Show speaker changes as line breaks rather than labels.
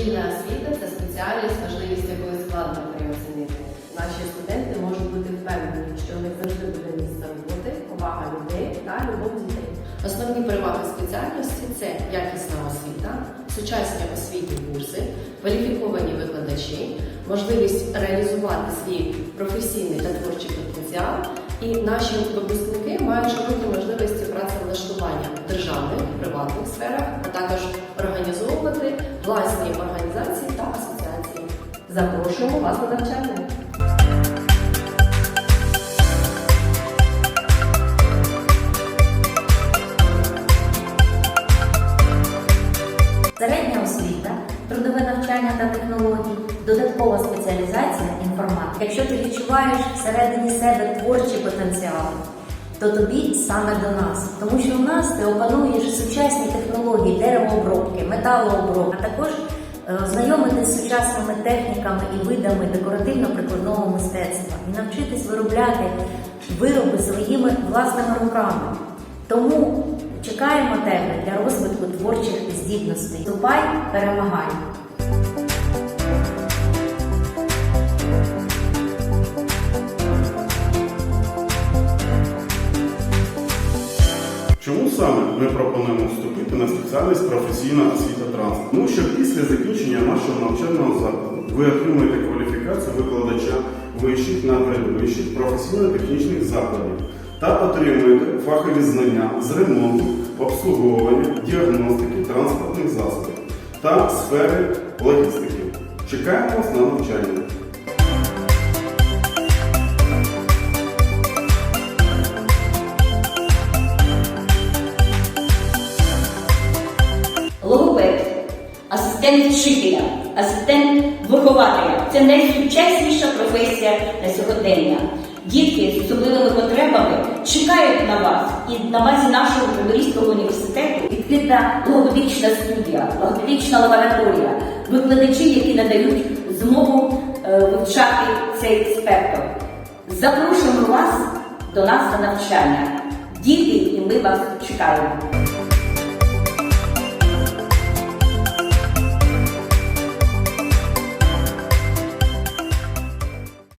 Дошкільна освіта це спеціальність, важливість якої складно переоцінити. Наші студенти можуть бути впевнені, що в них завжди буде місце роботи, увага людей та любов дітей. Основні переваги спеціальності це якісна освіта, сучасні освітні курси, кваліфіковані викладачі, можливість реалізувати свій професійний та творчий потенціал. І наші випускники мають широкі можливості працевлаштування в державних, приватних сферах, а також організовувати власні. Запрошуємо вас на навчання.
Середня освіта, трудове навчання та технології, додаткова спеціалізація інформатика. Якщо ти відчуваєш всередині себе творчий потенціал, то тобі саме до нас. Тому що у нас ти опануєш сучасні технології деревообробки, металообробки, а також е, знайомитись з сучасними техніками і видами декоративно-прикладного мистецтва і навчитись виробляти вироби своїми власними руками. Тому чекаємо тебе для розвитку творчих здібностей. Ступай, перемагай!
Чому саме ми пропонуємо вступити на спеціальність професійна освіта транспорту? Тому що після закінчення нашого навчального закладу ви отримуєте кваліфікацію викладача вищих надвищих професійно-технічних закладів та отримуєте фахові знання з ремонту, обслуговування, діагностики транспортних засобів та сфери логістики. Чекаємо вас на навчання.
Асистент вчителя, асистент вихователя це найсучасніша професія на сьогодення. Дітки з особливими потребами чекають на вас і на базі нашого Криворізького університету відкрита логопедична студія, логопедична лабораторія, викладачі, які надають змогу е, вивчати цей спектр. Запрошуємо вас до нас на навчання. Діти, і ми вас чекаємо.